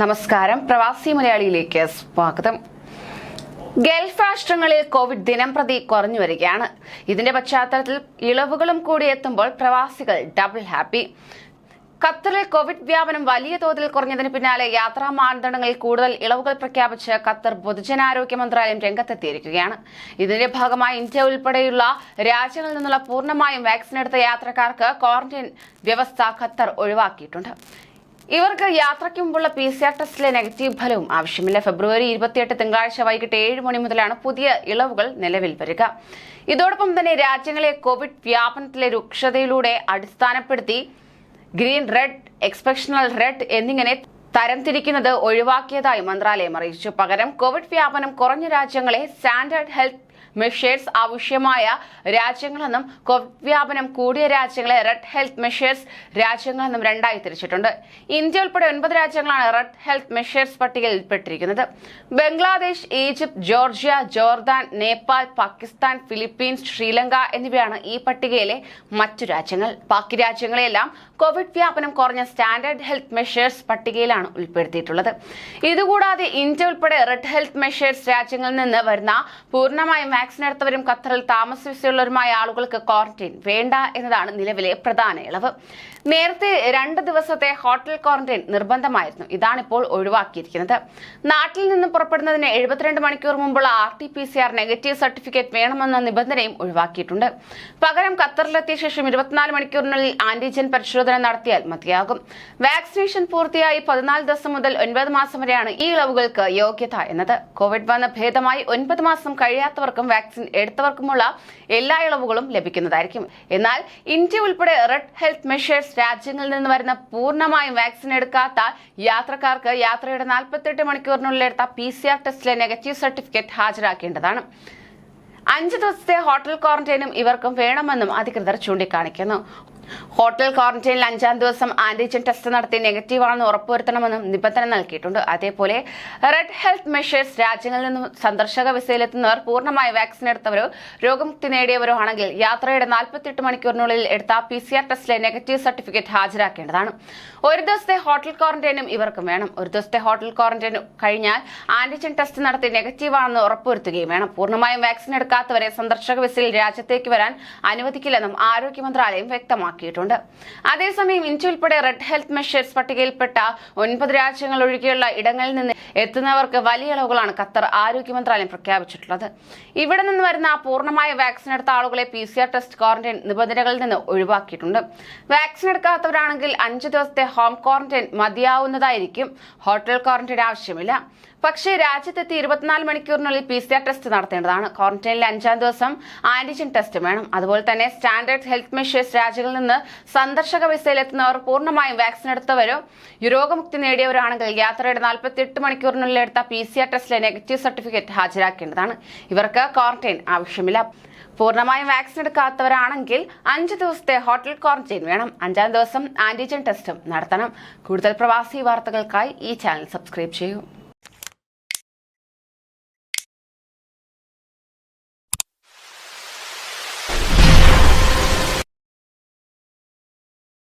നമസ്കാരം. പ്രവാസി മലയാളിയിലേക്ക് സ്വാഗതം. ഗൾഫ് രാഷ്ട്രങ്ങളിൽ കോവിഡ് ദിനം പ്രതി കുറഞ്ഞു വരികയാണ്. ഇതിന്റെ പശ്ചാത്തലത്തിൽ ഇളവുകളും കൂടി എത്തുമ്പോൾ പ്രവാസികൾ ഡബിൾ ഹാപ്പി ഖത്തറിൽ കോവിഡ് വ്യാപനം വലിയ തോതിൽ കുറഞ്ഞതിന് പിന്നാലെ യാത്രാ മാനദണ്ഡങ്ങളിൽ കൂടുതൽ ഇളവുകൾ പ്രഖ്യാപിച്ച് ഖത്തർ പൊതുജനാരോഗ്യ മന്ത്രാലയം രംഗത്തെത്തിയിരിക്കുകയാണ്. ഇതിന്റെ ഭാഗമായി ഇന്ത്യ ഉൾപ്പെടെയുള്ള രാജ്യങ്ങളിൽ നിന്നുള്ള പൂർണമായും വാക്സിൻ എടുത്ത യാത്രക്കാർക്ക് ക്വാറന്റൈൻ വ്യവസ്ഥ ഖത്തർ ഒഴിവാക്കിയിട്ടുണ്ട്. ഇവർക്ക് യാത്രയ്ക്ക് മുമ്പുള്ള പി സി ആർ ടെസ്റ്റിലെ നെഗറ്റീവ് ഫലവും ആവശ്യമില്ല. ഫെബ്രുവരി ഇരുപത്തിയെട്ട് തിങ്കളാഴ്ച വൈകിട്ട് ഏഴ് മണി മുതലാണ് പുതിയ ഇളവുകൾ നിലവിൽ വരിക. ഇതോടൊപ്പം തന്നെ രാജ്യങ്ങളെ കോവിഡ് വ്യാപനത്തിലെ രൂക്ഷതയിലൂടെ അടിസ്ഥാനപ്പെടുത്തി ഗ്രീൻ റെഡ് എക്സ്പെക്ഷണൽ റെഡ് എന്നിങ്ങനെ തരംതിരിക്കുന്നത് ഒഴിവാക്കിയതായി മന്ത്രാലയം അറിയിച്ചു. പകരം കോവിഡ് വ്യാപനം കുറഞ്ഞ രാജ്യങ്ങളെ സ്റ്റാൻഡേർഡ് ഹെൽത്ത് മെഷേഴ്സ് ആവശ്യമായ രാജ്യങ്ങളെന്നും കോവിഡ് വ്യാപനം കൂടിയ രാജ്യങ്ങളെ റെഡ് ഹെൽത്ത് മെഷേഴ്സ് രാജ്യങ്ങളെന്നും രണ്ടായി തിരിച്ചിട്ടുണ്ട്. ഇന്ത്യ ഉൾപ്പെടെ ഒൻപത് രാജ്യങ്ങളാണ് റെഡ് ഹെൽത്ത് മെഷേഴ്സ് പട്ടികയിൽ ഉൾപ്പെട്ടിരിക്കുന്നത്. Bangladesh Egypt Georgia Jordan Nepal Pakistan Philippines Sri Lanka എന്നിവയാണ് ഈ പട്ടികയിലെ മറ്റു രാജ്യങ്ങൾ. ബാക്കി രാജ്യങ്ങളെല്ലാം കോവിഡ് വ്യാപനം കുറഞ്ഞ സ്റ്റാൻഡേർഡ് ഹെൽത്ത് മെഷേഴ്സ് പട്ടികയിലാണ് ഉൾപ്പെടുത്തിയിട്ടുള്ളത്. ഇതുകൂടാതെ ഇന്ത്യ ഉൾപ്പെടെ റെഡ് ഹെൽത്ത് മെഷേഴ്സ് രാജ്യങ്ങളിൽ നിന്ന് വരുന്ന പൂർണമായും വാക്സിൻ എടുത്തവരും ഖത്തറിൽ താമസ വിസയുള്ളവരുമായ ആളുകൾക്ക് ക്വാറന്റൈൻ വേണ്ട എന്നതാണ് നിലവിലെ പ്രധാന ഇളവ്. നേരത്തെ രണ്ട് ദിവസത്തെ ഹോട്ടൽ ക്വാറന്റൈൻ നിർബന്ധമായിരുന്നു. ഇതാണിപ്പോൾ ഒഴിവാക്കിയിരിക്കുന്നത്. നാട്ടിൽ നിന്ന് പുറപ്പെടുന്നതിന് എഴുപത്തിരണ്ട് മണിക്കൂർ മുമ്പുള്ള R T P C R negative certificate വേണമെന്ന നിബന്ധനയും ഒഴിവാക്കിയിട്ടുണ്ട്. പകരം ഖത്തറിലെത്തിയ ശേഷം ഇരുപത്തിനാല് മണിക്കൂറിനുള്ളിൽ ആന്റിജൻ പരിശോധന നടത്തിയാൽ മതിയാകും. വാക്സിനേഷൻ പൂർത്തിയായി പതിനാല് ദിവസം മുതൽ ഒൻപത് മാസം വരെയാണ് ഈ ഇളവുകൾക്ക് യോഗ്യത എന്നത്. കോവിഡ് വന്ന ഭേദമായി ഒൻപത് മാസം കഴിയാത്തവർക്കും വാക്സിൻ എടുത്തവർക്കുമുള്ള എല്ലാ ഇളവുകളും ലഭിക്കുന്നതായിരിക്കും. എന്നാൽ ഇന്ത്യ ഉൾപ്പെടെ റെഡ് ഹെൽത്ത് മെഷേഴ്സ് രാജ്യങ്ങളിൽ നിന്ന് വരുന്ന പൂർണമായും വാക്സിൻ എടുക്കാത്ത യാത്രക്കാർക്ക് യാത്രയുടെ നാൽപ്പത്തെട്ട് മണിക്കൂറിനുള്ളിൽ എടുത്ത പി സി ആർ ടെസ്റ്റിലെ നെഗറ്റീവ് സർട്ടിഫിക്കറ്റ് ഹാജരാക്കേണ്ടതാണ്. അഞ്ച് ദിവസത്തെ ഹോട്ടൽ ക്വാറന്റൈനും ഇവർക്കും വേണമെന്നും അധികൃതർ ചൂണ്ടിക്കാണിക്കുന്നു. ഹോട്ടൽ ക്വാറന്റൈനിൽ അഞ്ചാം ദിവസം ആന്റിജൻ ടെസ്റ്റ് നടത്തി നെഗറ്റീവാണെന്ന് ഉറപ്പുവരുത്തണമെന്നും നിബന്ധന നൽകിയിട്ടുണ്ട്. അതേപോലെ റെഡ് ഹെൽത്ത് മെഷേഴ്സ് രാജ്യങ്ങളിൽ നിന്നും സന്ദർശക വിസയിലെത്തുന്നവർ പൂർണമായി വാക്സിൻ എടുത്തവരോ രോഗമുക്തി നേടിയവരോ ആണെങ്കിൽ യാത്രയുടെ നാൽപ്പത്തിയെട്ട് മണിക്കൂറിനുള്ളിൽ എടുത്ത പി സി ആർ ടെസ്റ്റിലെ നെഗറ്റീവ് സർട്ടിഫിക്കറ്റ് ഹാജരാക്കേണ്ടതാണ്. ഒരു ദിവസത്തെ ഹോട്ടൽ ക്വാറന്റൈനും ഇവർക്കും വേണം. ഒരു ദിവസത്തെ ഹോട്ടൽ ക്വാറന്റൈൻ കഴിഞ്ഞാൽ ആന്റിജൻ ടെസ്റ്റ് നടത്തി നെഗറ്റീവാണെന്ന് ഉറപ്പുവരുത്തുകയും വേണം. പൂർണമായും വാക്സിൻ എടുക്കാത്തവരെ സന്ദർശക വിസയിൽ രാജ്യത്തേക്ക് വരാൻ അനുവദിക്കില്ലെന്നും ആരോഗ്യ മന്ത്രാലയം വ്യക്തമാക്കിയിട്ടുണ്ട് അതേസമയം ഇന്ത്യ ഉൾപ്പെടെ റെഡ് ഹെൽത്ത് മെഷേഴ്സ് പട്ടികയിൽപ്പെട്ട ഒൻപത് രാജ്യങ്ങൾ ഒഴികെയുള്ള ഇടങ്ങളിൽ നിന്ന് എത്തുന്നവർക്ക് വലിയ ഇളവുകളാണ് ഖത്തർ ആരോഗ്യ മന്ത്രാലയം പ്രഖ്യാപിച്ചിട്ടുള്ളത്. ഇവിടെ നിന്ന് വരുന്ന പൂർണമായ വാക്സിൻ എടുത്ത ആളുകളെ P C R test quarantine നിബന്ധനകളിൽ നിന്ന് ഒഴിവാക്കിയിട്ടുണ്ട്. വാക്സിൻ എടുക്കാത്തവരാണെങ്കിൽ അഞ്ച് ദിവസത്തെ ഹോം ക്വാറന്റൈൻ മതിയാവുന്നതായിരിക്കും. ഹോട്ടൽ ക്വാറന്റൈൻ ആവശ്യമില്ല. പക്ഷേ രാജ്യത്തെത്തി ഇരുപത്തിനാല് മണിക്കൂറിനുള്ളിൽ പി സി ആർ ടെസ്റ്റ് നടത്തേണ്ടതാണ്. ക്വാറന്റൈനിൽ അഞ്ചാം ദിവസം ആന്റിജൻ ടെസ്റ്റ് വേണം. അതുപോലെ തന്നെ സ്റ്റാൻഡേർഡ് ഹെൽത്ത് മെഷേഴ്സ് രാജ്യങ്ങളിൽ സന്ദർശക വിസയിൽ എത്തുന്നവർ പൂർണമായും വാക്സിൻ എടുത്തവരോ രോഗമുക്തി നേടിയവരാണെങ്കിൽ യാത്രയുടെ നാൽപ്പത്തിയെട്ട് മണിക്കൂറിനുള്ളിൽ എടുത്ത പി സി ആർ ടെസ്റ്റിലെ നെഗറ്റീവ് സർട്ടിഫിക്കറ്റ് ഹാജരാക്കേണ്ടതാണ്. ഇവർക്ക് ക്വാറന്റൈൻ ആവശ്യമില്ല. പൂർണമായും വാക്സിൻ എടുക്കാത്തവരാണെങ്കിൽ അഞ്ച് ദിവസത്തെ ഹോട്ടൽ ക്വാറന്റൈൻ വേണം. അഞ്ചാം ദിവസം ആന്റിജൻ ടെസ്റ്റും നടത്തണം. കൂടുതൽ പ്രവാസി വാർത്തകൾക്കായി ഈ ചാനൽ സബ്സ്ക്രൈബ് ചെയ്യൂ.